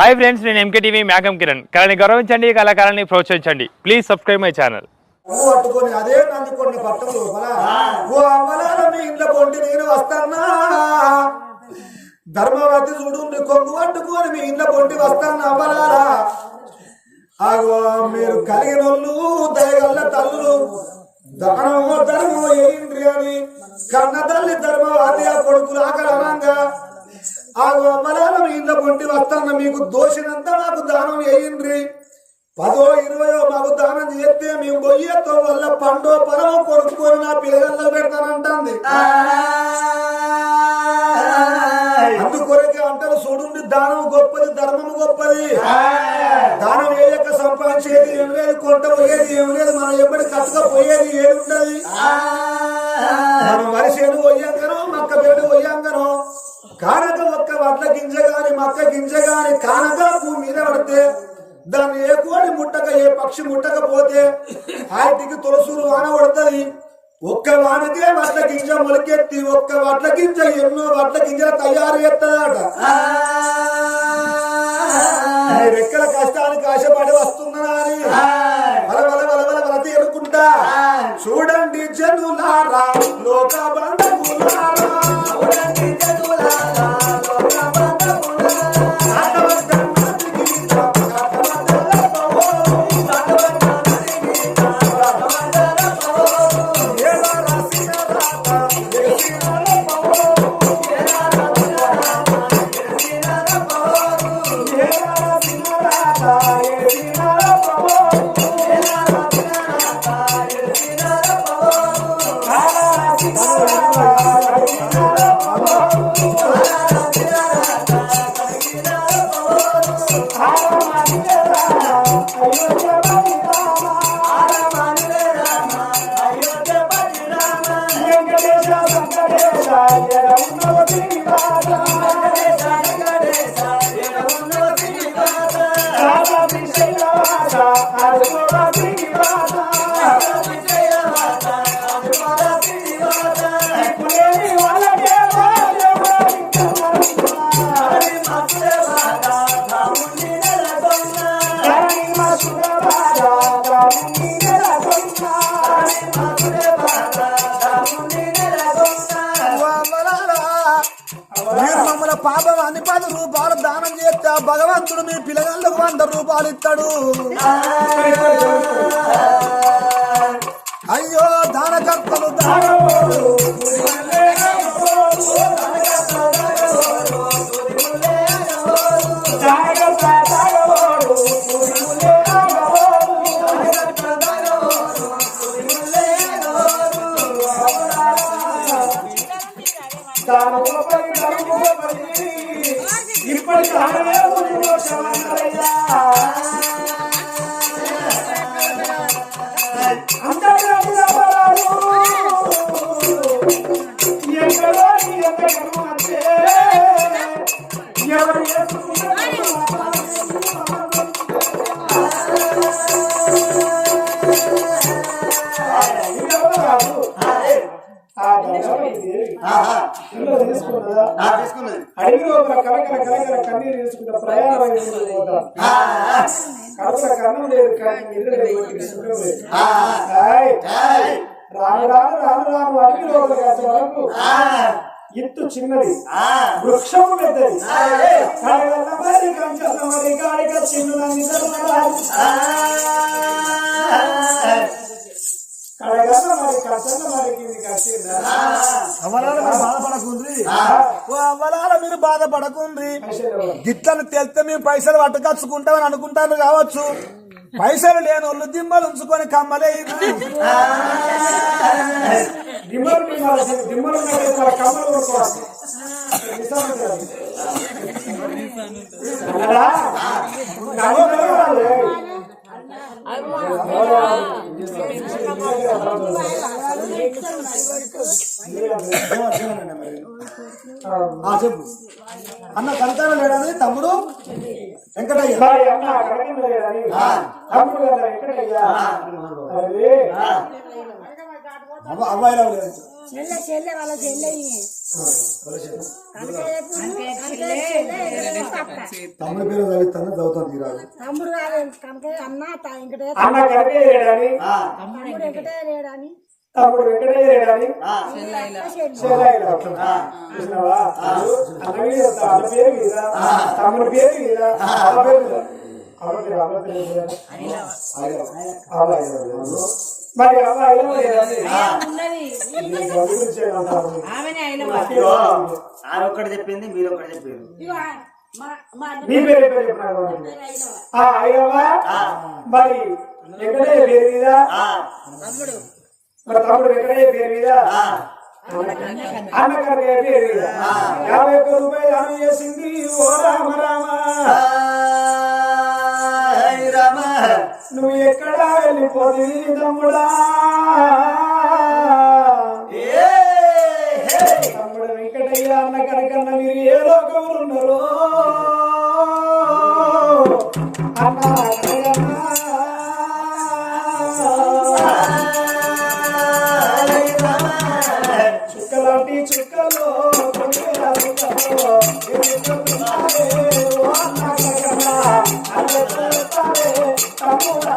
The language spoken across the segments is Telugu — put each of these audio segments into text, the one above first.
హాయ్ ఫ్రెండ్స్ నేను ఎంకే టీవీ మేఘం కిరణ్. కళని గౌరవించండి కళాకారాన్ని ప్రోత్సహించండి. Please subscribe my channel. నువ్వు పట్టుకొని అదే నంది కొన్ని పట్టం లోపల. ఓ అమ్మలాల మీ ఇంట్లో కొంటి నేను వస్తానా? ధర్మవతి చూడు నీ కొంగు పట్టుకొని మీ ఇంట్లో కొంటి వస్తాను అమ్మలారా? ఆగో మీరు కలిగిన వాళ్ళు దయగల్ల తల్లులు. దానమో ధర్మో ఏంద్రి అని కన్న తల్లి ధర్మవతి ఆ కొడుకులు ఆకలనంగా ఆగో అమ్మలాల మీ ఇంట్లో కొంటి వస్తాన మీకు దోషినంత మాకు దానం వేయండ్రి పదో ఇరవయో మాకు దానం చేస్తే మేము బొయ్యతో వల్ల పండో పొలమో కొనుక్కొని నా పిల్లల్లో పెడతానంటుంది. అందుకొరకే అంటారు చూడండి దానం గొప్పది ధర్మము గొప్పది. దానం వేయక సంపాదించేది ఏం లేదు కొంట పోయేది ఏం లేదు మనం ఎప్పటి కట్టుకపోయేది ఏది ఉండదు. మనం వరిసేను మక్క గింజగాని కానక భూమి మీద పడితే దాన్ని ఏ కోడి ముట్టక ఏ పక్షి ముట్టకపోతే ఆయటికి తులసూరు వాన పడుతుంది. ఒక్క వానకే వడ్ల గింజ మొలకెత్తి ఒక్క వడ్ల గింజ ఎన్నో వడ్ల గింజలు తయారు చేస్తుందట రెక్కల కష్టానికి ఆశపడి వస్తున్నా అని బల బల బల బల బల తేరుకుంటా. చూడండి జనులారా లోక బంధువులారా. చూడండి జనులారా లోక దానం భగవంతుడు మీ పిల్లగాళ్ళకు వంద రూపాయలు ఇస్తాడు అయ్యో దానకర్తలు దానవోడు. దానకర్త దానవోడు. వరకు ఎత్తు చిన్నది వృక్షము పెద్దది. మరి కంచెల మరి గాడిక చిన్న కడగల మరి బాధపడకుండ్రి? ఓ అమలాల మీరు బాధపడకుండ్రి? గిట్లను తెలిస్తే మేము పైసలు పట్టుకచ్చుకుంటామని అనుకుంటాను కావచ్చు. పైసలు లేని వాళ్ళు దిమ్మలు ఉంచుకొని కమ్మలే దిమ్మలు దిమ్మలు దిమ్మలు ఉన్నాయి కమ్మలు வெங்கடேஷ் తమ్ముడు పేరు చదివిస్తాను చదువుతాను తీరాలి తమ్ముడు కాదు కనకయ్య అన్న వెంకటేశ్వర తమ్ముడు వెంకటేశ్వర తమ్ముడు చెప్పింది మీరు ఒక్కడ చెప్పింది మీ పేరు చెప్పారు? మరి. ఎక్కడే పేరు మా తమ్ముడు వెంకటయ్య పేరు మీద? అన్నకన్నయ్య పేరు మీద. యాభై ఒక్క రూపాయలు దానం చేసింది ఓ రామ రామ. రామ. నువ్వు ఎక్కడా వెళ్ళిపోతుంది తమ్ముడా? తమ్ముడు వెంకటయ్య అన్న కనకన్న మీరు ఏ లోకంలో ఉన్నారో? అన్న తమ్ముడా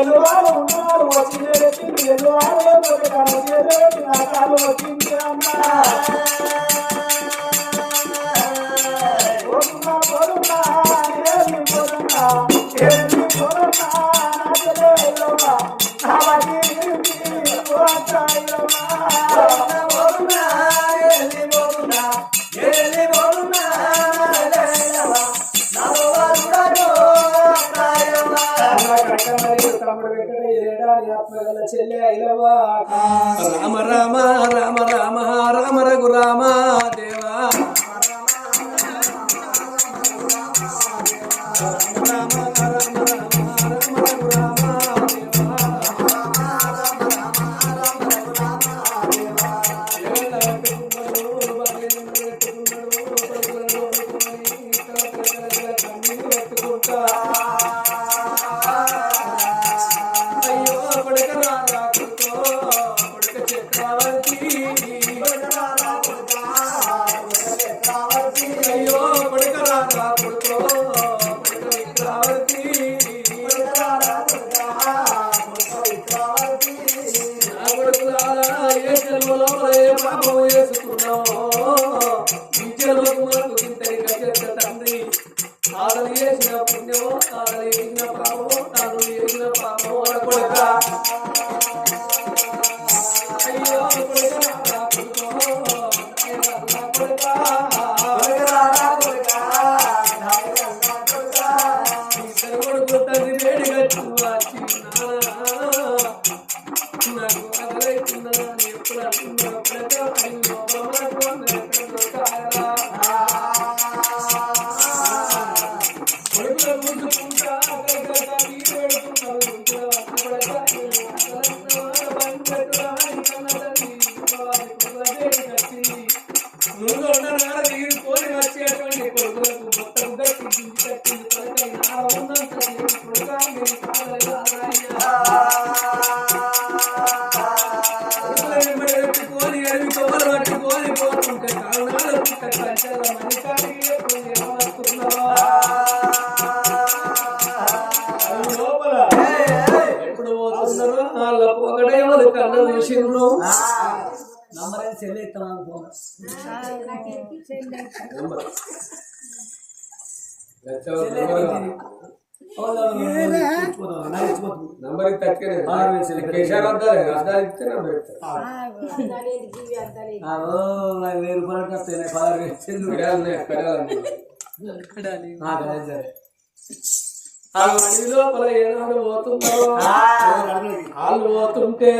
ఎలువాలు ఉన్నారు వచ్చి చేసి వచ్చింది అమ్మా పట్టుకొని పోతుంటే కారణాలు పుట్ట లోపల ఎప్పుడు పోతున్నారో వాళ్ళ వాళ్ళు కళ్ళు చూసిండ్రు నంబర్ తక్కువ కేశాలు వద్దాలి అద్దాలు ఇస్తే నంబర్ ఇస్తారు వెయ్యి రూపాయలు వస్తాయి పదహారు వేలు సెల్లు పెడాలి పెడాలి ఆ, సరే, సరే. ఆ అడవి లోపల ఏనాడు పోతున్నారో వాళ్ళు పోతుంటే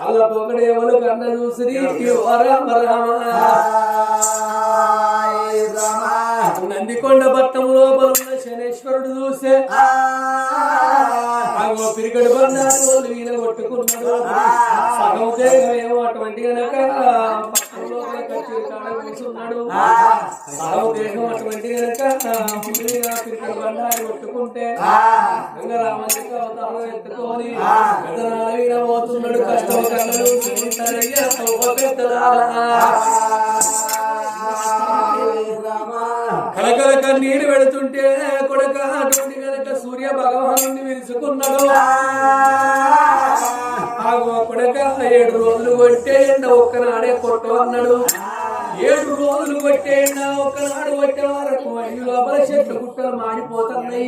వాళ్ళ పొగడు ఎవరు కన్న చూసి నందికొండ పట్టం ఐదు లోపల చెట్లు గుట్టలు మాడిపోతున్నాయి.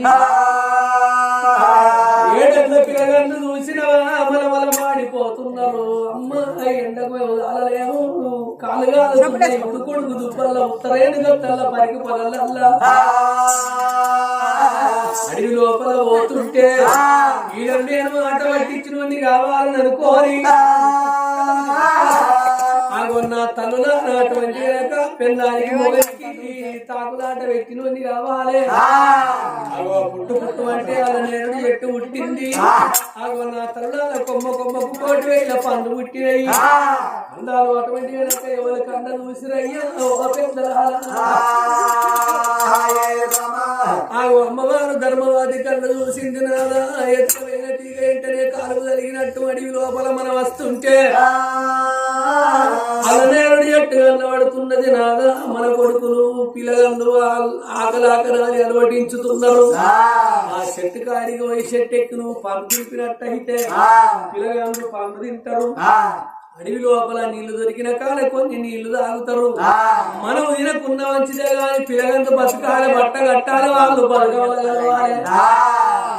ఏడెళ్ళ పిల్లగాళ్ళు చూసినవా మన మన మాడిపోతున్నారు. అమ్మ ఎండకు వదలలేము కాలుగా ఉడు కొడుకు దుప్పల్ల ఉత్తరేను గట్టల్ల పరికి పొలల్ల అడవి లోపల పోతుంటే ఈడ నేను ఆట పట్టించిన కావాలని అనుకోని ఆగొన్న తల్లుల అటువంటి పెళ్ళానికి మొగలికి తాకులాట పెట్టినోని కావాలి అగో పుట్టు పుట్టు అంటే అలా ఎట్టు పుట్టింది అగో నా తల్లుల కొమ్మ కొమ్మకు కోటి వేల పండు పుట్టినయి అందాలు అటువంటి ఎవరి కన్న చూసిరయ్యా ఆగో అమ్మవారు ధర్మవాది కన్న చూసింది నాదా వెంటనే కాలువ జరిగినట్టు అడవి లోపల మనం వస్తుంటే అలనేరుడు చెట్టు కనబడుతున్నది నాదా మన కొడుకులు పిల్లగందు ఆకలి ఆకలి అలవటించుతున్నారు. ఆ. చెట్టు కాడికి పోయి చెట్టు ఎక్కి నువ్వు పండు తిప్పినట్టయితే పండు తింటారు. అడవి లోపల నీళ్ళు దొరికిన కాడ కొన్ని నీళ్ళు తాగుతారు. మనం ఈయనకున్న మంచిదే కానీ పిల్లగంత బతకాలి బట్ట కట్టాలి వాళ్ళు బతకవాలి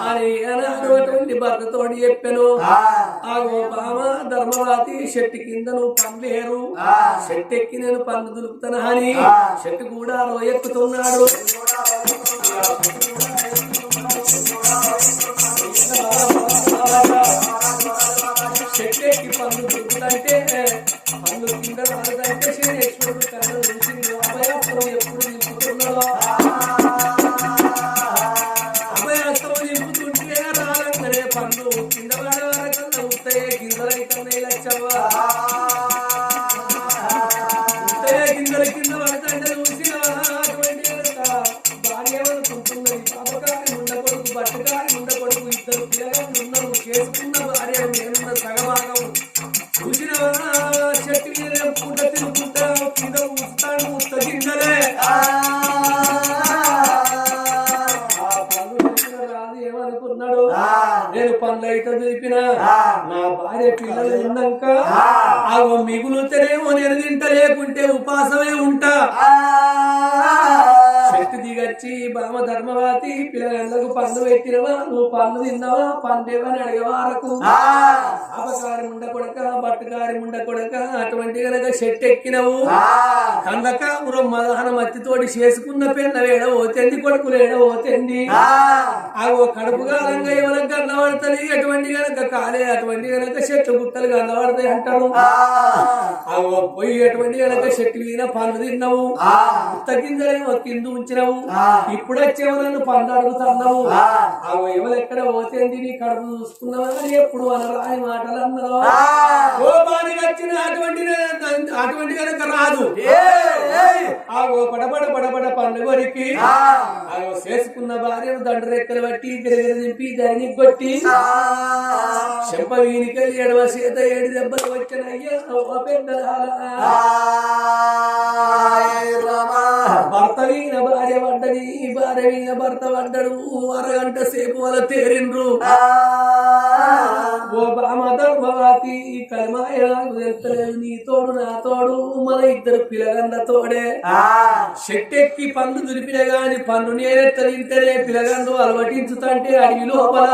అని అటువంటి భర్తతోటి చెప్పాను. ఆ. బామ ధర్మవాతి చెట్టు కింద నువ్వు పండ్లేరు చెట్టు ఎక్కి నేను పండు దులుపుతాను అని చెట్టు కూడా రోయెక్కుతున్నాడు ఉన్నాక ఆగో మిగులుతేనేమో నేను తింట లేకుంటే ఉపాసమే ఉంటా. శక్తి దిగచ్చి బామ ధర్మవాతి పిల్లలకు పండు పెట్టినవా నువ్వు పండు తిన్నావా పండేవని అడిగేవారకు అపకారి ముండ కొడక బట్టుకారి ముండ కొడక అటువంటి గనక చెట్టు ఎక్కినవు కందక మదహన మత్తితోటి చేసుకున్న పెన్న వేడ ఓతెంది కొడుకులు ఏడ ఓతెంది? ఆగో కడుపు కాలంగా ఎవరికి గన్నబడుతుంది అటువంటి గనక కాలే అటువంటి గనక చెట్లు గుట్టలు గన్నబడతాయి అంటారు? ఆగో పోయి అటువంటి గనక చెట్టు మీద పండు తిన్నావు? తగ్గిందలేమో కింద ఉంచినావు ఇప్పుడు వచ్చేవో నన్ను పండు అడుగుతున్నావు ఎవరు ఎక్కడ పోతేంది నీ కడుపు చూసుకున్నావా? ఎప్పుడు అనరాని మాటలు కోపానికి వచ్చిన అటువంటి అటువంటి కనుక రాదు. ఆగో పడబడ పడబడ పండు కొరికి ఆగో చేసుకున్న భార్యను దండరెక్కలు బట్టి దింపి దాన్ని కొట్టి. చెంప వీనికలి ఎడవ చేత ఏడు దెబ్బలు వచ్చిన అయ్యా. భర్త వీణ భార్య పడ్డది భార్య భర్త పడ్డడు అరగంట సేపు వాళ్ళ తేరిండ్రు. ఓ బామ ధర్మవాతి కలమాయకు తెలుస్తలేదు నీ తోడు నా తోడు మన ఇద్దరు పిలగండ తోడే. చెట్టెక్కి పండు దులిపిన గాని పన్ను నేనే తింటేనే పిలగండు అలవటించుతంటే అడవి లోపల.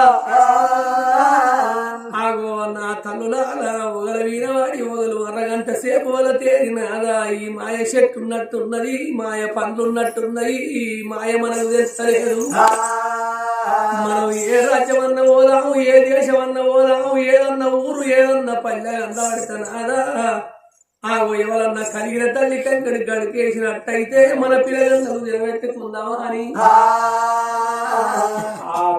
ఆగో నా తల్లులాల ఒగల వీరవాడి ఒగలు అరగంట సేపు వల తేరినాదా ఈ మాయ చెట్టు ఉన్నట్టున్నది మాయ పండ్లు ఉన్నట్టున్నది ఈ మాయ మనకు తెలుస్తలేదు మనం ఏ రాజ్యమన్న పోదాము ఏ దేశమన్న పోదాము ఏదన్న ఊరు ఏదన్న పల్లె అందబడుతున్నాదా ఆ ఎవరన్నా కలిగిన తల్లి కంకడి గడికేసినట్టయితే మన పిల్లలందరూ నిలబెట్టుకుందామా అని. ఆ.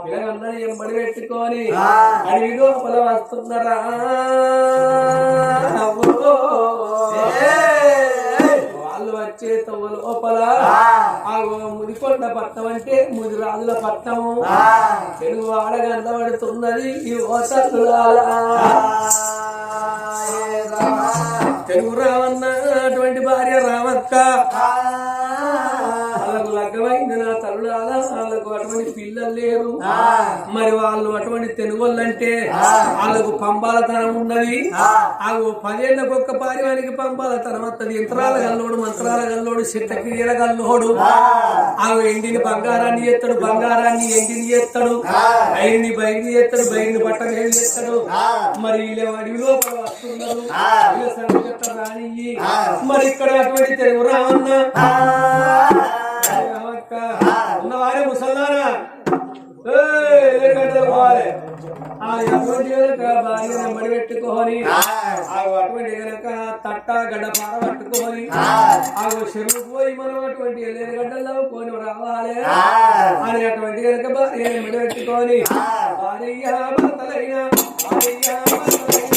పిల్లలందరూ ఎంబడి పెట్టుకొని అడవి లోపల వస్తున్నారా? వాళ్ళు వచ్చే తవ్వ లోపల ముదికొండ పట్నం అంటే ముది రాజుల పట్నము తెలుగు ఆడగంద పడుతున్నది ఈ ఓసల్లాలా తెలుగు రావన్న అటువంటి భార్య రామక్క లగ్గమైంది నా తల్లులాల వాళ్ళకు అటువంటి పిల్లలు లేరు. మరి వాళ్ళు అటువంటి తెలుగోళ్ళంటే వాళ్ళకు పంబాలతనం ఉన్నది. ఆ. పదేళ్ళకు ఒక్క పారివానికి పంబాలతనం వస్తుంది యంత్రాల గల్లోడు మంత్రాల గల్లోడు చిట్ట క్రియల గల్లోడు. ఆ. ఎండిని బంగారాన్ని చేస్తాడు బంగారాన్ని ఎండిని చేస్తాడు ఐరిని బయటిని చేస్తాడు బయటిని బట్టలు ఏం చేస్తాడు మరి వీళ్ళ అడవి లోపల వస్తున్నారు. మరి ఇక్కడ అటువంటి తెలుగు రావన్న. ఉన్నవారే ఎల్లగడ్డలు పోవాలి. ఆ గనక భార్య నెమ్మడి పెట్టుకొని అటువంటి తట్ట గడ్డ పార పట్టుకొని ఆ. చెరువు పోయి మనం అటువంటి ఎల్లగడ్డలు కొని రావాలి. అని అటువంటి గనక భార్య నెమ్మడి పెట్టుకొని భార్య భర్తలైన భార్య భర్తలైన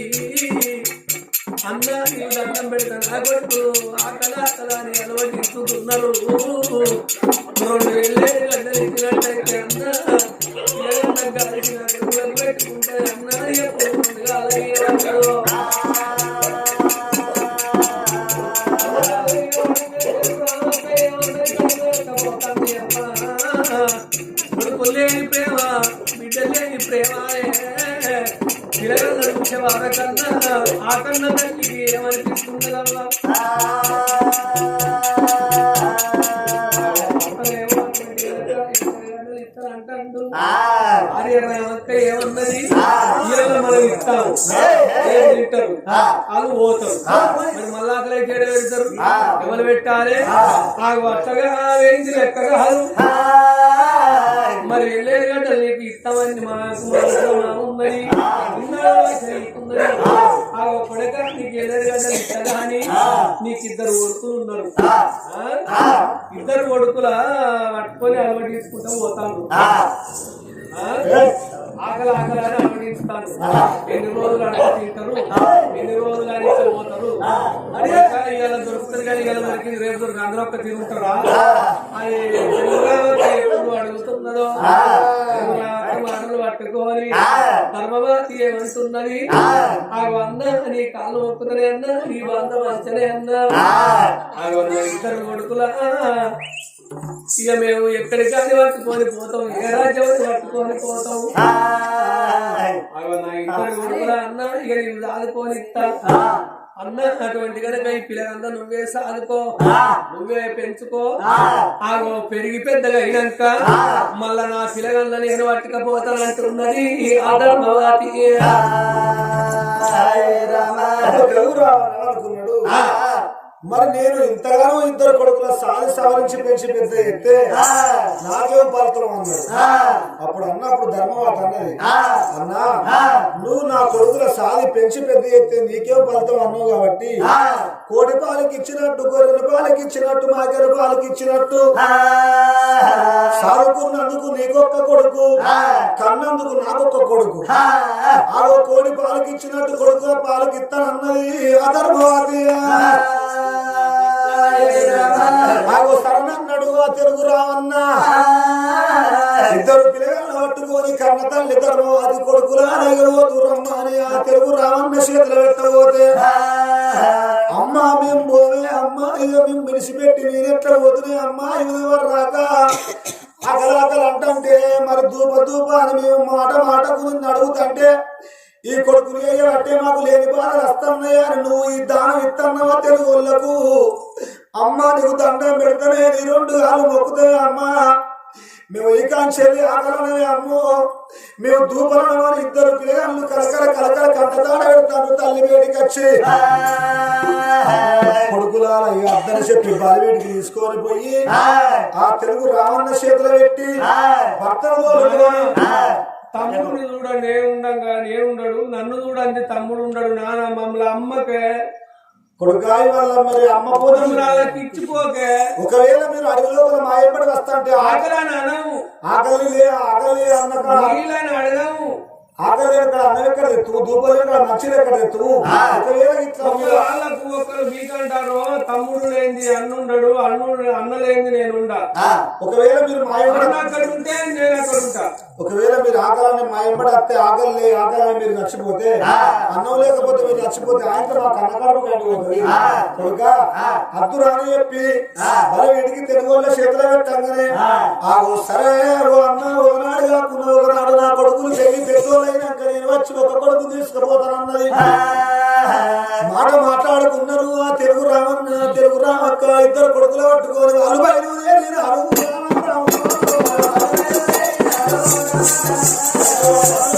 ఏం తింటారు వాళ్ళు పోతారు. మరి మళ్ళా అయితే ఏడ పెడతారు ఎవరు పెట్టాలి? ఆ. వట్టగా వేయించి లెక్క కాదు మరి వెళ్ళేది గంటలు నీకు ఇస్తామని మాకు మనసులో మా ఉన్నది ఉన్నాడు చదువుకున్నది ఆ. కొడక నీకు వెళ్ళేది గంటలు ఇస్తా అని నీకు ఇద్దరు కొడుకులు ఉన్నారు? ఇద్దరు కొడుకుల పట్టుకొని అలవాటు తీసుకుంటూ పోతాను? ఆకలి ఆకలి అని ఎన్ని రోజులు అడగ తింటారు ఎన్ని రోజులు ఇక్కడ పోతారు ఇవాళ దొరుకుతుంది కానీ ఇవాళ దొరికింది రేపు దొరికి అందరూ ఒక్క తిరుగుతారా అది ఎప్పుడు అడుగుతున్నదో మాటలు పట్టుకొని ధర్మవాతి ఏమంటున్నది ఆ. వంద నీ కాళ్ళు మొక్కుతనే అన్నా నీ వంద మంచనే అన్నా ఇద్దరు కొడుకులా ఇక మేము ఎక్కడికాని పట్టుకొని పోతాం ఏ రాజ్యం పట్టుకొని పోతాం. నా ఇద్దరు కొడుకులా అన్న ఇక నేను ఇస్తా. అన్న అటువంటి కనుక ఈ పిల్లలంతా నువ్వే సాదుకో నువ్వే పెంచుకో. ఆగో పెరిగి పెద్దగా అయినాక మళ్ళా నా పిల్లగల్ల నేను పట్టుకపోతాను అంటున్నది ఈ మరి నేను ఇంతగానో ఇద్దరు కొడుకుల సాధి సవరించి పెంచి పెద్ద ఎత్తే నాకేం ఫలితం అన్నాడు అప్పుడు అన్నప్పుడు ధర్మవాత అన్నది. అన్నా నువ్వు నా కొడుకుల సాధి పెంచి పెద్ద ఎత్తే నీకేం ఫలితం అన్నావు కాబట్టి కోడి పాలకి ఇచ్చినట్టు గొర్రెల పాలకి ఇచ్చినట్టు మాకెర పాలకి ఇచ్చినట్టు. సాదుకున్నందుకు నీకొక్క కొడుకు కన్నందుకు నాకొక్క కొడుకు. ఆగో కోడి పాలకి ఇచ్చినట్టు కొడుకు పాలకి ఇస్తానన్నది అధర్మవాది ఆగో శరణన్నాడు తెలుగు రావన్న. ఇద్దరు పిల్లగాళ్ళు పట్టుకొని కన్న తల్లి ధర్మవాది కొడుకులా ఎగరవద్దు రమ్మ అని ఆ తెలుగు రావన్న చేతులు పెట్టబోతే అమ్మ మేము పోవే అమ్మ ఇక మేము విడిచిపెట్టి నేనెట్లా పోతున్నాయి అమ్మ ఎవరు రాక? అకలు అంటుంటే మరి దూప దూప అని మేము మాట మాటకు అడుగుతుంటే ఈ కొడుకులు అంటే మాకు లేని బాధలు వస్తున్నాయా నువ్వు ఈ దానం ఇస్తున్నావా తెలుగు వాళ్ళకు? అమ్మ నీకు దండం పెడతానే నీ రెండు కాలు మొక్కుతాయి అమ్మా. మేము కాంచెల్లి ఆకలనే అమ్మో. మేము దూపలను ఇద్దరు పిల్లగాళ్ళు కలకల కలకల కంటతాడ పెడతాను తల్లి వేడికి వచ్చి. కొడుకులాల అర్థన చెప్పి బాలివేడికి తీసుకొని పోయి ఆ తెలుగు రావణ చేతులు పెట్టి భర్తను తోలుకొని తమ్ముడిని చూడ నేను ఉండంగా నేను ఉండడు నన్ను చూడండి తమ్ముడు ఉండడు నాన్న మమ్మల్ని అమ్మకే. కొడుకాయి వల్ల మరి అమ్మ పోతే కుటుంబాలకు ఇచ్చిపోకే ఒకవేళ మీరు అడవి లోపల మా ఎంబడి వస్తాంటే ఆకలని అనము ఆకలి లే ఆకలి అన్నక నీళ్ళని అడగము ఆకలి ఎక్కడ అన్నం ఎక్కడ ఎత్తు దూపలు ఎక్కడ మంచిది ఎక్కడ ఎత్తు ఒకవేళ ఇట్లా వాళ్ళకు ఒకరు మీకంటారు తమ్ముడు లేనిది అన్నుండడు అన్నుడు అన్న లేనిది నేనుండా ఒకవేళ మీరు మా ఎంబడి అన్న అక్కడ ఉంటే నేను అక్కడ ఉంటా. ఒకవేళ మీరు ఆకలిని మా ఎంబడి వస్తే ఆకలి లే ఆకలి మీరు నచ్చిపోతే అన్నం లేకపోతే మీరు నచ్చిపోతే ఆయన మా కన్నకడుపు కండిపోతుంది కనుక అద్దు రాని చెప్పి మరి వీటికి తెలుగు వాళ్ళ చేతిలో పెట్టంగానే ఆ. ఓ సరే ఓ అన్న ఒకనాడు కాకుండా ఒకనాడు నా కొడుకులు పెరిగి పెద్దోళ్ళైనాక నేను వచ్చి ఒక కొడుకు తీసుకుపోతానన్నది. మాట మాట్లాడుకున్నారు ఆ తెలుగు రామన్న తెలుగు రామక్క ఇద్దరు కొడుకులు పట్టుకొని వాళ్ళు బయలుదేరి అరుగు Thank you.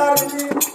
Thank you.